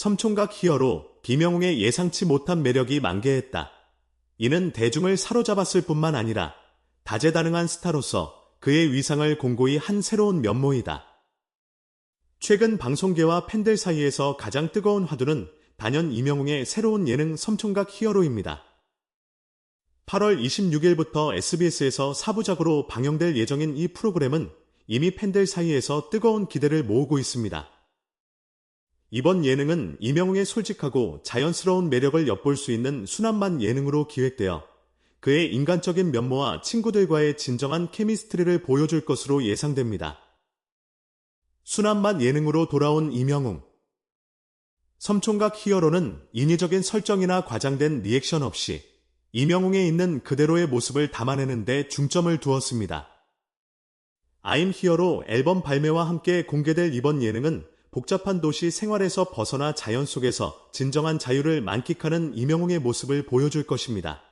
섬총각 히어로 김영웅의 예상치 못한 매력이 만개했다. 이는 대중을 사로잡았을 뿐만 아니라 다재다능한 스타로서 그의 위상을 공고히 한 새로운 면모이다. 최근 방송계와 팬들 사이에서 가장 뜨거운 화두는 단연 이명웅의 새로운 예능 섬총각 히어로입니다. 8월 26일부터 SBS에서 사부작으로 방영될 예정인 이 프로그램은 이미 팬들 사이에서 뜨거운 기대를 모으고 있습니다. 이번 예능은 이명웅의 솔직하고 자연스러운 매력을 엿볼 수 있는 순한만 예능으로 기획되어 그의 인간적인 면모와 친구들과의 진정한 케미스트리를 보여줄 것으로 예상됩니다. 순한맛 예능으로 돌아온 이명웅. 섬총각 히어로는 인위적인 설정이나 과장된 리액션 없이 이명웅에 있는 그대로의 모습을 담아내는 데 중점을 두었습니다. 아임 히어로 앨범 발매와 함께 공개될 이번 예능은 복잡한 도시 생활에서 벗어나 자연 속에서 진정한 자유를 만끽하는 이명웅의 모습을 보여줄 것입니다.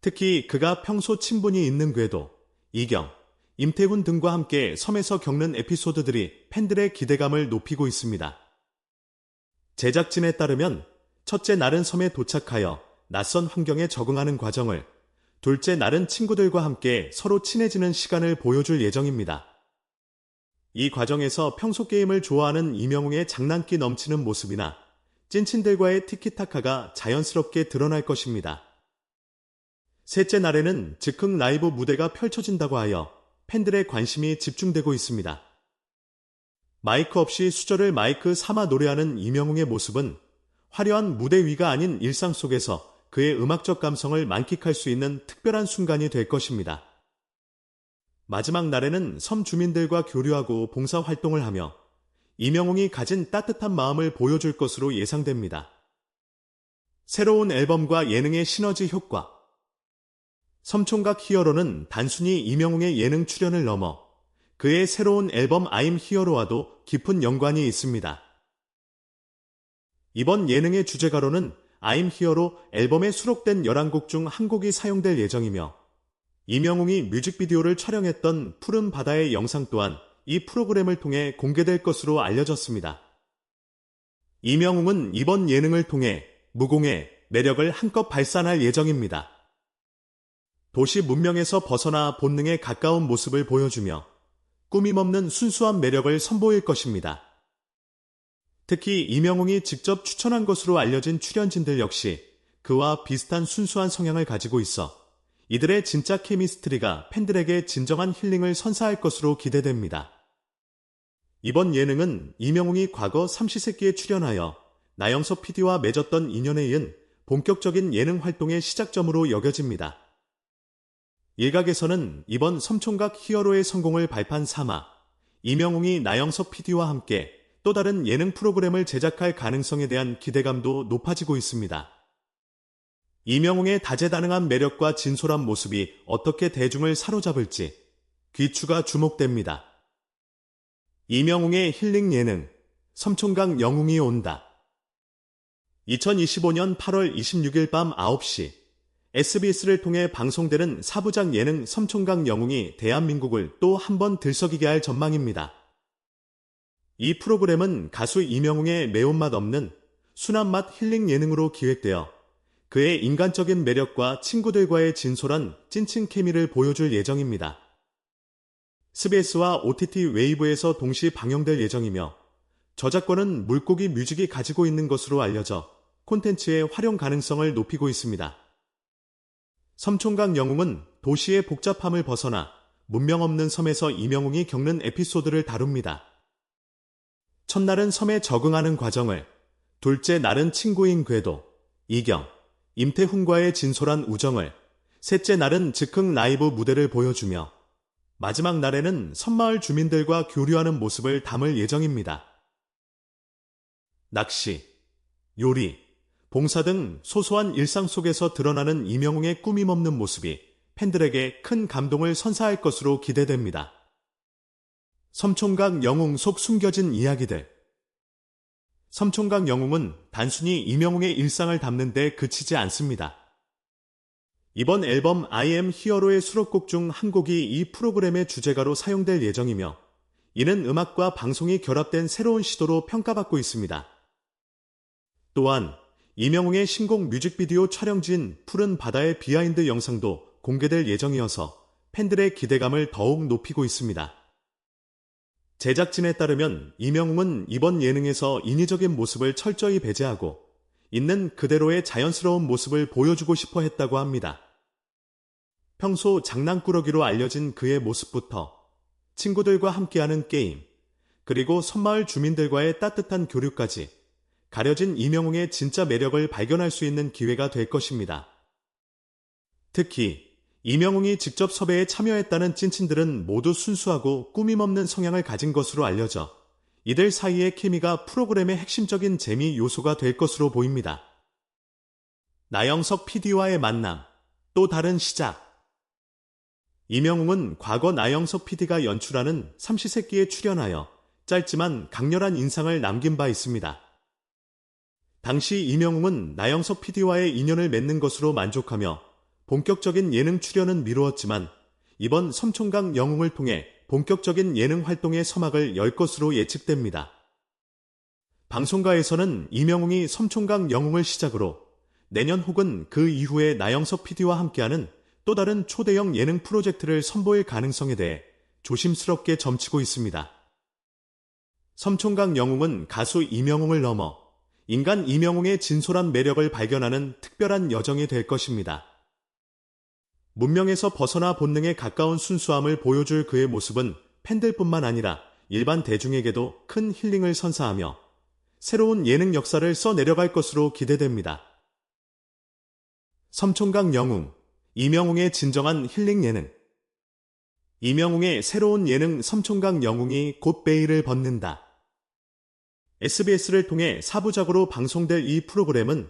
특히 그가 평소 친분이 있는 궤도, 이경, 임태훈 등과 함께 섬에서 겪는 에피소드들이 팬들의 기대감을 높이고 있습니다. 제작진에 따르면 첫째 날은 섬에 도착하여 낯선 환경에 적응하는 과정을, 둘째 날은 친구들과 함께 서로 친해지는 시간을 보여줄 예정입니다. 이 과정에서 평소 게임을 좋아하는 이명웅의 장난기 넘치는 모습이나 찐친들과의 티키타카가 자연스럽게 드러날 것입니다. 셋째 날에는 즉흥 라이브 무대가 펼쳐진다고 하여 팬들의 관심이 집중되고 있습니다. 마이크 없이 수저를 마이크 삼아 노래하는 이명웅의 모습은 화려한 무대 위가 아닌 일상 속에서 그의 음악적 감성을 만끽할 수 있는 특별한 순간이 될 것입니다. 마지막 날에는 섬 주민들과 교류하고 봉사 활동을 하며 이명웅이 가진 따뜻한 마음을 보여줄 것으로 예상됩니다. 새로운 앨범과 예능의 시너지 효과 섬총각 히어로는 단순히 이명웅의 예능 출연을 넘어 그의 새로운 앨범 아임 히어로와도 깊은 연관이 있습니다. 이번 예능의 주제가로는 아임 히어로 앨범에 수록된 11곡 중 한 곡이 사용될 예정이며 이명웅이 뮤직비디오를 촬영했던 푸른 바다의 영상 또한 이 프로그램을 통해 공개될 것으로 알려졌습니다. 이명웅은 이번 예능을 통해 무공의 매력을 한껏 발산할 예정입니다. 도시 문명에서 벗어나 본능에 가까운 모습을 보여주며 꾸밈없는 순수한 매력을 선보일 것입니다. 특히 이명웅이 직접 추천한 것으로 알려진 출연진들 역시 그와 비슷한 순수한 성향을 가지고 있어 이들의 진짜 케미스트리가 팬들에게 진정한 힐링을 선사할 것으로 기대됩니다. 이번 예능은 이명웅이 과거 삼시세끼에 출연하여 나영석 PD와 맺었던 인연에 이은 본격적인 예능 활동의 시작점으로 여겨집니다. 일각에서는 이번 섬총각 히어로의 성공을 발판 삼아 이명웅이 나영석 PD와 함께 또 다른 예능 프로그램을 제작할 가능성에 대한 기대감도 높아지고 있습니다. 이명웅의 다재다능한 매력과 진솔한 모습이 어떻게 대중을 사로잡을지 귀추가 주목됩니다. 이명웅의 힐링 예능 섬총각 영웅이 온다. 2025년 8월 26일 밤 9시 SBS를 통해 방송되는 사부작 예능 섬총각 영웅이 대한민국을 또 한 번 들썩이게 할 전망입니다. 이 프로그램은 가수 이명웅의 매운맛 없는 순한 맛 힐링 예능으로 기획되어 그의 인간적인 매력과 친구들과의 진솔한 찐친 케미를 보여줄 예정입니다. 스베스와 OTT 웨이브에서 동시 방영될 예정이며 저작권은 물고기 뮤직이 가지고 있는 것으로 알려져 콘텐츠의 활용 가능성을 높이고 있습니다. 섬총각 영웅은 도시의 복잡함을 벗어나 문명 없는 섬에서 이명웅이 겪는 에피소드를 다룹니다. 첫날은 섬에 적응하는 과정을, 둘째 날은 친구인 궤도, 이경, 임태훈과의 진솔한 우정을, 셋째 날은 즉흥 라이브 무대를 보여주며 마지막 날에는 섬마을 주민들과 교류하는 모습을 담을 예정입니다. 낚시, 요리, 봉사 등 소소한 일상 속에서 드러나는 이명웅의 꾸밈없는 모습이 팬들에게 큰 감동을 선사할 것으로 기대됩니다. 섬총각 영웅 속 숨겨진 이야기들 섬총각 영웅은 단순히 이명웅의 일상을 담는 데 그치지 않습니다. 이번 앨범 I am 히어로의 수록곡 중 한 곡이 이 프로그램의 주제가로 사용될 예정이며 이는 음악과 방송이 결합된 새로운 시도로 평가받고 있습니다. 또한 이명웅의 신곡 뮤직비디오 촬영지인 푸른 바다의 비하인드 영상도 공개될 예정이어서 팬들의 기대감을 더욱 높이고 있습니다. 제작진에 따르면 이명웅은 이번 예능에서 인위적인 모습을 철저히 배제하고 있는 그대로의 자연스러운 모습을 보여주고 싶어 했다고 합니다. 평소 장난꾸러기로 알려진 그의 모습부터 친구들과 함께하는 게임, 그리고 섬마을 주민들과의 따뜻한 교류까지 가려진 이명웅의 진짜 매력을 발견할 수 있는 기회가 될 것입니다. 특히 이명웅이 직접 섭외에 참여했다는 찐친들은 모두 순수하고 꾸밈없는 성향을 가진 것으로 알려져 이들 사이의 케미가 프로그램의 핵심적인 재미 요소가 될 것으로 보입니다. 나영석 PD와의 만남, 또 다른 시작. 이명웅은 과거 나영석 PD가 연출하는 삼시세끼에 출연하여 짧지만 강렬한 인상을 남긴 바 있습니다. 당시 이명웅은 나영석 PD와의 인연을 맺는 것으로 만족하며 본격적인 예능 출연은 미루었지만 이번 섬총각 영웅을 통해 본격적인 예능 활동의 서막을 열 것으로 예측됩니다. 방송가에서는 이명웅이 섬총각 영웅을 시작으로 내년 혹은 그 이후에 나영석 PD와 함께하는 또 다른 초대형 예능 프로젝트를 선보일 가능성에 대해 조심스럽게 점치고 있습니다. 섬총각 영웅은 가수 이명웅을 넘어 인간 이명웅의 진솔한 매력을 발견하는 특별한 여정이 될 것입니다. 문명에서 벗어나 본능에 가까운 순수함을 보여줄 그의 모습은 팬들뿐만 아니라 일반 대중에게도 큰 힐링을 선사하며 새로운 예능 역사를 써내려갈 것으로 기대됩니다. 섬총각 영웅, 이명웅의 진정한 힐링 예능. 이명웅의 새로운 예능 섬총각 영웅이 곧 베일을 벗는다. SBS를 통해 사부작으로 방송될 이 프로그램은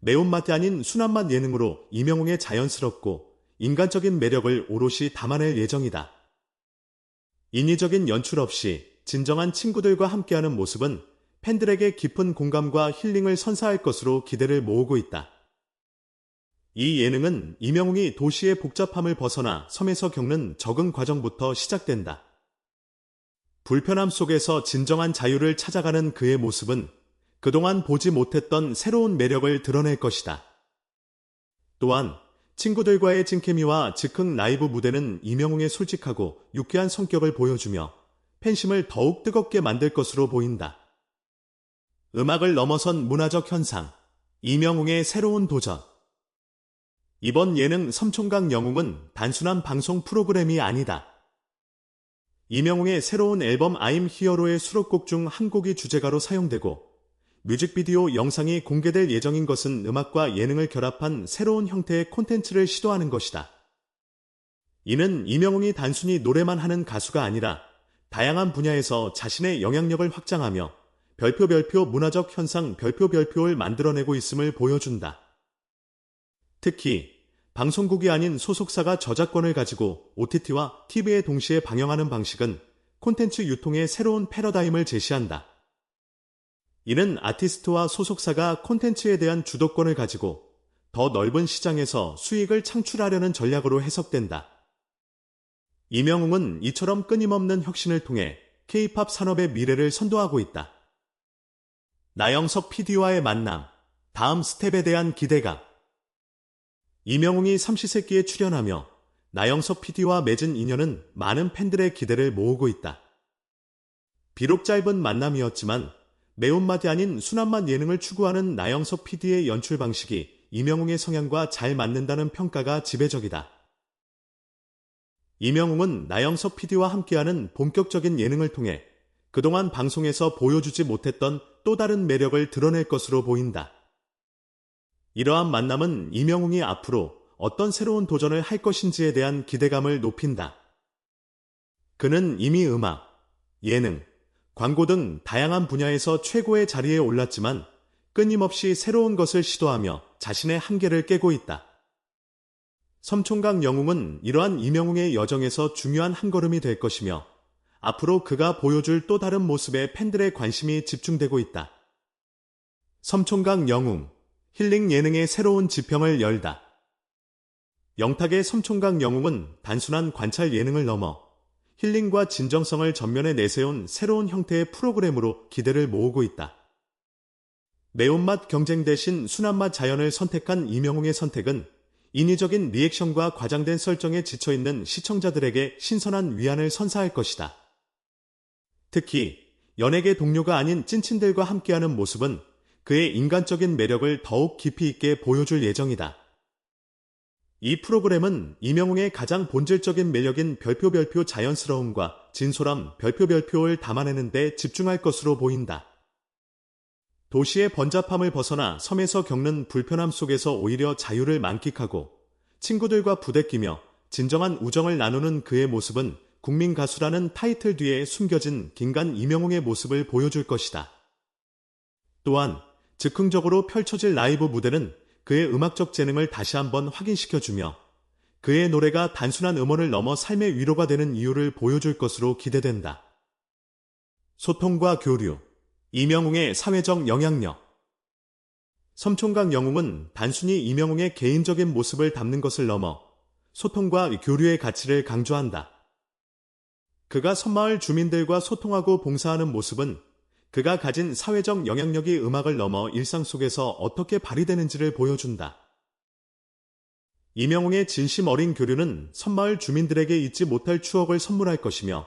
매운맛이 아닌 순한맛 예능으로 이명웅의 자연스럽고 인간적인 매력을 오롯이 담아낼 예정이다. 인위적인 연출 없이 진정한 친구들과 함께하는 모습은 팬들에게 깊은 공감과 힐링을 선사할 것으로 기대를 모으고 있다. 이 예능은 이명웅이 도시의 복잡함을 벗어나 섬에서 겪는 적응 과정부터 시작된다. 불편함 속에서 진정한 자유를 찾아가는 그의 모습은 그동안 보지 못했던 새로운 매력을 드러낼 것이다. 또한 친구들과의 찐케미와 즉흥 라이브 무대는 이명웅의 솔직하고 유쾌한 성격을 보여주며 팬심을 더욱 뜨겁게 만들 것으로 보인다. 음악을 넘어선 문화적 현상, 이명웅의 새로운 도전. 이번 예능 섬총각 영웅은 단순한 방송 프로그램이 아니다. 이명웅의 새로운 앨범 아임 히어로의 수록곡 중 한 곡이 주제가로 사용되고 뮤직비디오 영상이 공개될 예정인 것은 음악과 예능을 결합한 새로운 형태의 콘텐츠를 시도하는 것이다. 이는 이명웅이 단순히 노래만 하는 가수가 아니라 다양한 분야에서 자신의 영향력을 확장하며 별표 별표 문화적 현상 별표 별표를 만들어내고 있음을 보여준다. 특히 방송국이 아닌 소속사가 저작권을 가지고 OTT와 TV에 동시에 방영하는 방식은 콘텐츠 유통의 새로운 패러다임을 제시한다. 이는 아티스트와 소속사가 콘텐츠에 대한 주도권을 가지고 더 넓은 시장에서 수익을 창출하려는 전략으로 해석된다. 이명웅은 이처럼 끊임없는 혁신을 통해 K-팝 산업의 미래를 선도하고 있다. 나영석 PD와의 만남, 다음 스텝에 대한 기대감. 이명웅이 삼시세끼에 출연하며 나영석 PD와 맺은 인연은 많은 팬들의 기대를 모으고 있다. 비록 짧은 만남이었지만 매운맛이 아닌 순한맛 예능을 추구하는 나영석 PD의 연출 방식이 이명웅의 성향과 잘 맞는다는 평가가 지배적이다. 이명웅은 나영석 PD와 함께하는 본격적인 예능을 통해 그동안 방송에서 보여주지 못했던 또 다른 매력을 드러낼 것으로 보인다. 이러한 만남은 이명웅이 앞으로 어떤 새로운 도전을 할 것인지에 대한 기대감을 높인다. 그는 이미 음악, 예능, 광고 등 다양한 분야에서 최고의 자리에 올랐지만 끊임없이 새로운 것을 시도하며 자신의 한계를 깨고 있다. 섬총각 영웅은 이러한 이명웅의 여정에서 중요한 한 걸음이 될 것이며 앞으로 그가 보여줄 또 다른 모습에 팬들의 관심이 집중되고 있다. 섬총각 영웅, 힐링 예능의 새로운 지평을 열다. 영탁의 섬총각 영웅은 단순한 관찰 예능을 넘어 힐링과 진정성을 전면에 내세운 새로운 형태의 프로그램으로 기대를 모으고 있다. 매운맛 경쟁 대신 순한맛 자연을 선택한 이명웅의 선택은 인위적인 리액션과 과장된 설정에 지쳐있는 시청자들에게 신선한 위안을 선사할 것이다. 특히 연예계 동료가 아닌 찐친들과 함께하는 모습은 그의 인간적인 매력을 더욱 깊이 있게 보여줄 예정이다. 이 프로그램은 이명웅의 가장 본질적인 매력인 별표별표 자연스러움과 진솔함 별표별표를 담아내는 데 집중할 것으로 보인다. 도시의 번잡함을 벗어나 섬에서 겪는 불편함 속에서 오히려 자유를 만끽하고 친구들과 부대끼며 진정한 우정을 나누는 그의 모습은 국민 가수라는 타이틀 뒤에 숨겨진 긴간 이명웅의 모습을 보여줄 것이다. 또한 즉흥적으로 펼쳐질 라이브 무대는 그의 음악적 재능을 다시 한번 확인시켜주며 그의 노래가 단순한 음원을 넘어 삶의 위로가 되는 이유를 보여줄 것으로 기대된다. 소통과 교류, 이명웅의 사회적 영향력 섬총각 영웅은 단순히 이명웅의 개인적인 모습을 담는 것을 넘어 소통과 교류의 가치를 강조한다. 그가 섬마을 주민들과 소통하고 봉사하는 모습은 그가 가진 사회적 영향력이 음악을 넘어 일상 속에서 어떻게 발휘되는지를 보여준다. 이명웅의 진심 어린 교류는 섬마을 주민들에게 잊지 못할 추억을 선물할 것이며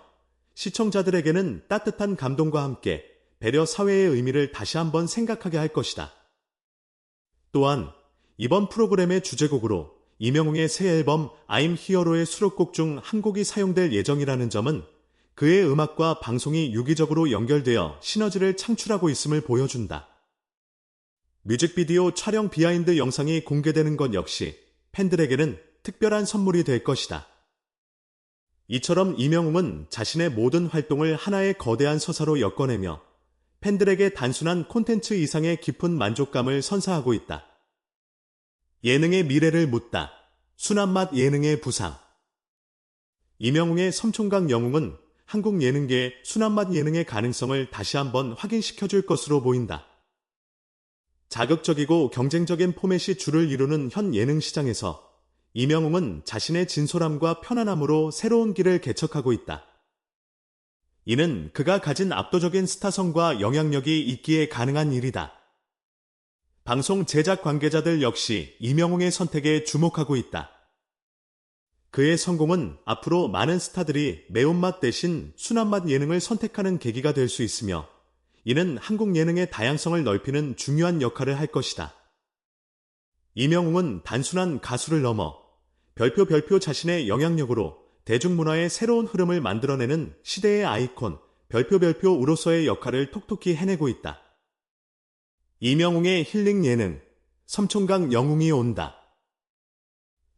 시청자들에게는 따뜻한 감동과 함께 배려 사회의 의미를 다시 한번 생각하게 할 것이다. 또한 이번 프로그램의 주제곡으로 이명웅의 새 앨범 I'm Hero의 수록곡 중 한 곡이 사용될 예정이라는 점은 그의 음악과 방송이 유기적으로 연결되어 시너지를 창출하고 있음을 보여준다. 뮤직비디오 촬영 비하인드 영상이 공개되는 것 역시 팬들에게는 특별한 선물이 될 것이다. 이처럼 이명웅은 자신의 모든 활동을 하나의 거대한 서사로 엮어내며 팬들에게 단순한 콘텐츠 이상의 깊은 만족감을 선사하고 있다. 예능의 미래를 묻다. 순한맛 예능의 부상. 이명웅의 섬총각 영웅은 한국 예능계의 순한맛 예능의 가능성을 다시 한번 확인시켜 줄 것으로 보인다. 자극적이고 경쟁적인 포맷이 주를 이루는 현 예능 시장에서 이명웅은 자신의 진솔함과 편안함으로 새로운 길을 개척하고 있다. 이는 그가 가진 압도적인 스타성과 영향력이 있기에 가능한 일이다. 방송 제작 관계자들 역시 이명웅의 선택에 주목하고 있다. 그의 성공은 앞으로 많은 스타들이 매운맛 대신 순한맛 예능을 선택하는 계기가 될 수 있으며 이는 한국 예능의 다양성을 넓히는 중요한 역할을 할 것이다. 이명웅은 단순한 가수를 넘어 별표 별표 자신의 영향력으로 대중문화의 새로운 흐름을 만들어내는 시대의 아이콘 별표 별표으로서의 역할을 톡톡히 해내고 있다. 이명웅의 힐링 예능 섬총각 영웅이 온다.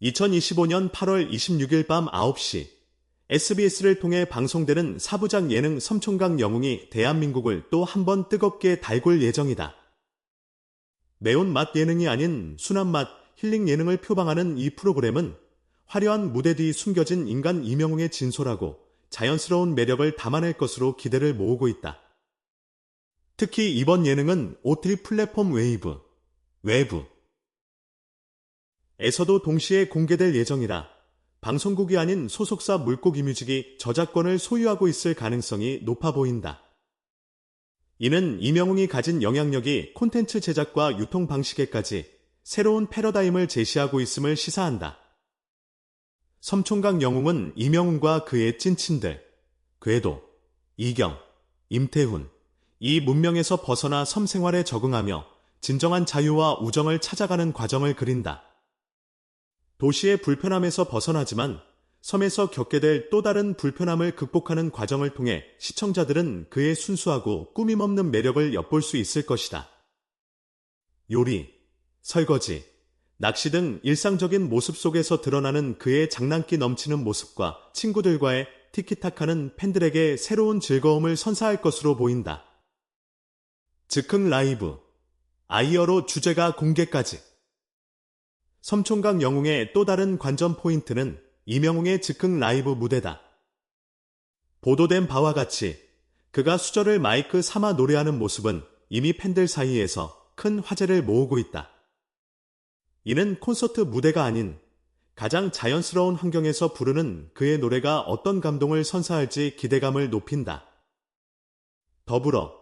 2025년 8월 26일 밤 9시 SBS를 통해 방송되는 사부작 예능 섬총각 영웅이 대한민국을 또 한 번 뜨겁게 달굴 예정이다. 매운맛 예능이 아닌 순한맛 힐링 예능을 표방하는 이 프로그램은 화려한 무대 뒤 숨겨진 인간 이명웅의 진솔하고 자연스러운 매력을 담아낼 것으로 기대를 모으고 있다. 특히 이번 예능은 OT 플랫폼 웨이브, 외부, 에서도 동시에 공개될 예정이라 방송국이 아닌 소속사 물고기 뮤직이 저작권을 소유하고 있을 가능성이 높아 보인다. 이는 이명웅이 가진 영향력이 콘텐츠 제작과 유통 방식에까지 새로운 패러다임을 제시하고 있음을 시사한다. 섬총각 영웅은 이명웅과 그의 찐친들, 궤도, 이경, 임태훈, 이 문명에서 벗어나 섬 생활에 적응하며 진정한 자유와 우정을 찾아가는 과정을 그린다. 도시의 불편함에서 벗어나지만 섬에서 겪게 될 또 다른 불편함을 극복하는 과정을 통해 시청자들은 그의 순수하고 꾸밈없는 매력을 엿볼 수 있을 것이다. 요리, 설거지, 낚시 등 일상적인 모습 속에서 드러나는 그의 장난기 넘치는 모습과 친구들과의 티키타카는 팬들에게 새로운 즐거움을 선사할 것으로 보인다. 즉흥 라이브, 아이어로 주제가 공개까지. 섬총각 영웅의 또 다른 관전 포인트는 이명웅의 즉흥 라이브 무대다. 보도된 바와 같이 그가 수저를 마이크 삼아 노래하는 모습은 이미 팬들 사이에서 큰 화제를 모으고 있다. 이는 콘서트 무대가 아닌 가장 자연스러운 환경에서 부르는 그의 노래가 어떤 감동을 선사할지 기대감을 높인다. 더불어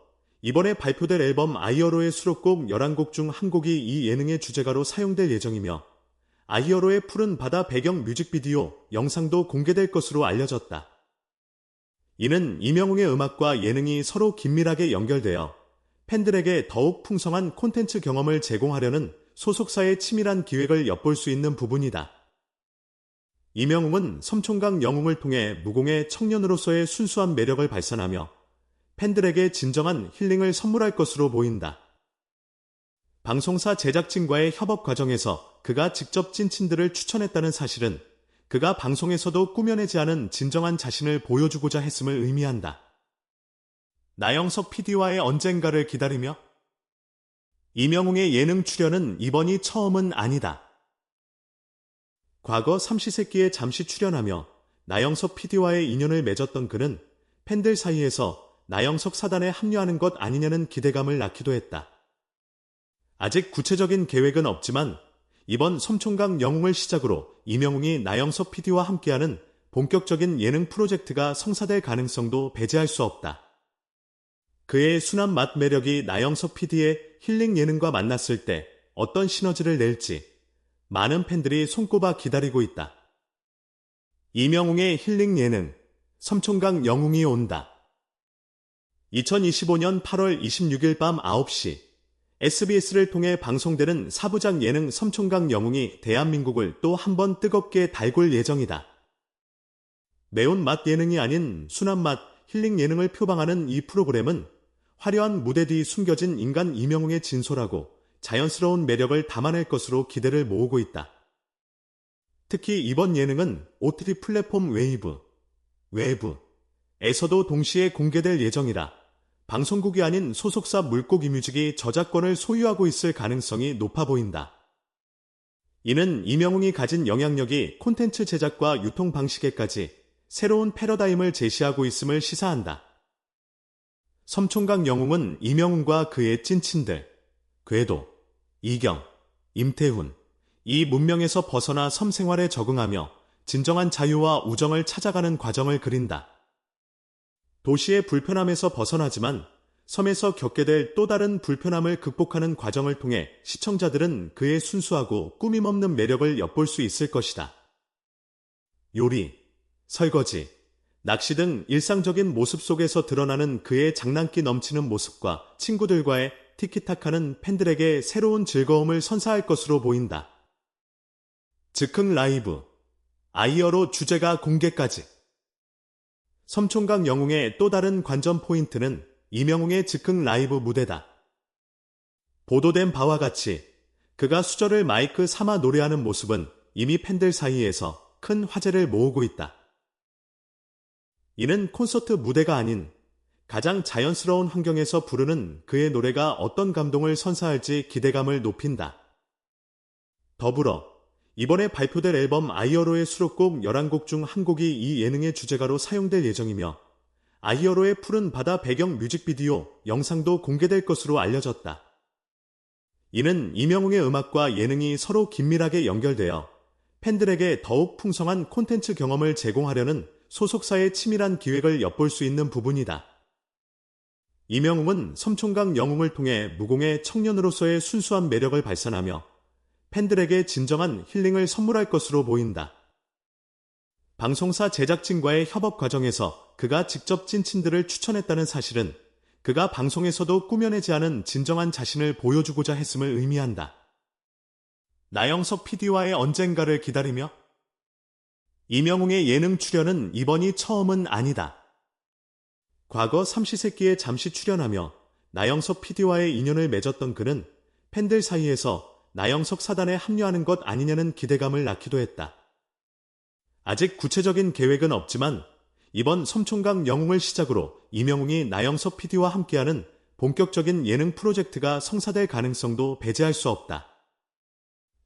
이번에 발표될 앨범 아이어로의 수록곡 11곡 중 한 곡이 이 예능의 주제가로 사용될 예정이며 아이어로의 푸른 바다 배경 뮤직비디오 영상도 공개될 것으로 알려졌다. 이는 이명웅의 음악과 예능이 서로 긴밀하게 연결되어 팬들에게 더욱 풍성한 콘텐츠 경험을 제공하려는 소속사의 치밀한 기획을 엿볼 수 있는 부분이다. 이명웅은 섬총각 영웅을 통해 무공의 청년으로서의 순수한 매력을 발산하며 팬들에게 진정한 힐링을 선물할 것으로 보인다. 방송사 제작진과의 협업 과정에서 그가 직접 찐친들을 추천했다는 사실은 그가 방송에서도 꾸며내지 않은 진정한 자신을 보여주고자 했음을 의미한다. 나영석 PD와의 언젠가를 기다리며 이명웅의 예능 출연은 이번이 처음은 아니다. 과거 삼시세끼에 잠시 출연하며 나영석 PD와의 인연을 맺었던 그는 팬들 사이에서 나영석 사단에 합류하는 것 아니냐는 기대감을 낳기도 했다. 아직 구체적인 계획은 없지만 이번 섬총각 영웅을 시작으로 이명웅이 나영석 PD와 함께하는 본격적인 예능 프로젝트가 성사될 가능성도 배제할 수 없다. 그의 순한 맛 매력이 나영석 PD의 힐링 예능과 만났을 때 어떤 시너지를 낼지 많은 팬들이 손꼽아 기다리고 있다. 이명웅의 힐링 예능 섬총각 영웅이 온다. 2025년 8월 26일 밤 9시 SBS를 통해 방송되는 사부작 예능 섬총각 영웅이 대한민국을 또 한 번 뜨겁게 달굴 예정이다. 매운맛 예능이 아닌 순한 맛 힐링 예능을 표방하는 이 프로그램은 화려한 무대 뒤 숨겨진 인간 이명웅의 진솔하고 자연스러운 매력을 담아낼 것으로 기대를 모으고 있다. 특히 이번 예능은 OTT 플랫폼 웨이브, 외부에서도 동시에 공개될 예정이라 방송국이 아닌 소속사 물고기 뮤직이 저작권을 소유하고 있을 가능성이 높아 보인다. 이는 이명웅이 가진 영향력이 콘텐츠 제작과 유통 방식에까지 새로운 패러다임을 제시하고 있음을 시사한다. 섬총각 영웅은 이명웅과 그의 찐친들, 궤도, 이경, 임태훈, 이 문명에서 벗어나 섬 생활에 적응하며 진정한 자유와 우정을 찾아가는 과정을 그린다. 도시의 불편함에서 벗어나지만 섬에서 겪게 될 또 다른 불편함을 극복하는 과정을 통해 시청자들은 그의 순수하고 꾸밈 없는 매력을 엿볼 수 있을 것이다. 요리, 설거지, 낚시 등 일상적인 모습 속에서 드러나는 그의 장난기 넘치는 모습과 친구들과의 티키타카는 팬들에게 새로운 즐거움을 선사할 것으로 보인다. 즉흥 라이브, 아이어로 주제가 공개까지. 섬총각 영웅의 또 다른 관전 포인트는 이명웅의 즉흥 라이브 무대다. 보도된 바와 같이 그가 수저를 마이크 삼아 노래하는 모습은 이미 팬들 사이에서 큰 화제를 모으고 있다. 이는 콘서트 무대가 아닌 가장 자연스러운 환경에서 부르는 그의 노래가 어떤 감동을 선사할지 기대감을 높인다. 더불어 이번에 발표될 앨범 아이어로의 수록곡 11곡 중 한 곡이 이 예능의 주제가로 사용될 예정이며 아이어로의 푸른 바다 배경 뮤직비디오 영상도 공개될 것으로 알려졌다. 이는 이명웅의 음악과 예능이 서로 긴밀하게 연결되어 팬들에게 더욱 풍성한 콘텐츠 경험을 제공하려는 소속사의 치밀한 기획을 엿볼 수 있는 부분이다. 이명웅은 섬총각 영웅을 통해 무공의 청년으로서의 순수한 매력을 발산하며 팬들에게 진정한 힐링을 선물할 것으로 보인다. 방송사 제작진과의 협업 과정에서 그가 직접 찐친들을 추천했다는 사실은 그가 방송에서도 꾸며내지 않은 진정한 자신을 보여주고자 했음을 의미한다. 나영석 PD와의 언젠가를 기다리며 이명웅의 예능 출연은 이번이 처음은 아니다. 과거 삼시세끼에 잠시 출연하며 나영석 PD와의 인연을 맺었던 그는 팬들 사이에서 나영석 사단에 합류하는 것 아니냐는 기대감을 낳기도 했다. 아직 구체적인 계획은 없지만 이번 섬총각 영웅을 시작으로 이명웅이 나영석 PD와 함께하는 본격적인 예능 프로젝트가 성사될 가능성도 배제할 수 없다.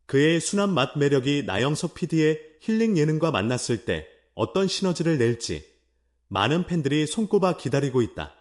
그의 순한 맛 매력이 나영석 PD의 힐링 예능과 만났을 때 어떤 시너지를 낼지 많은 팬들이 손꼽아 기다리고 있다.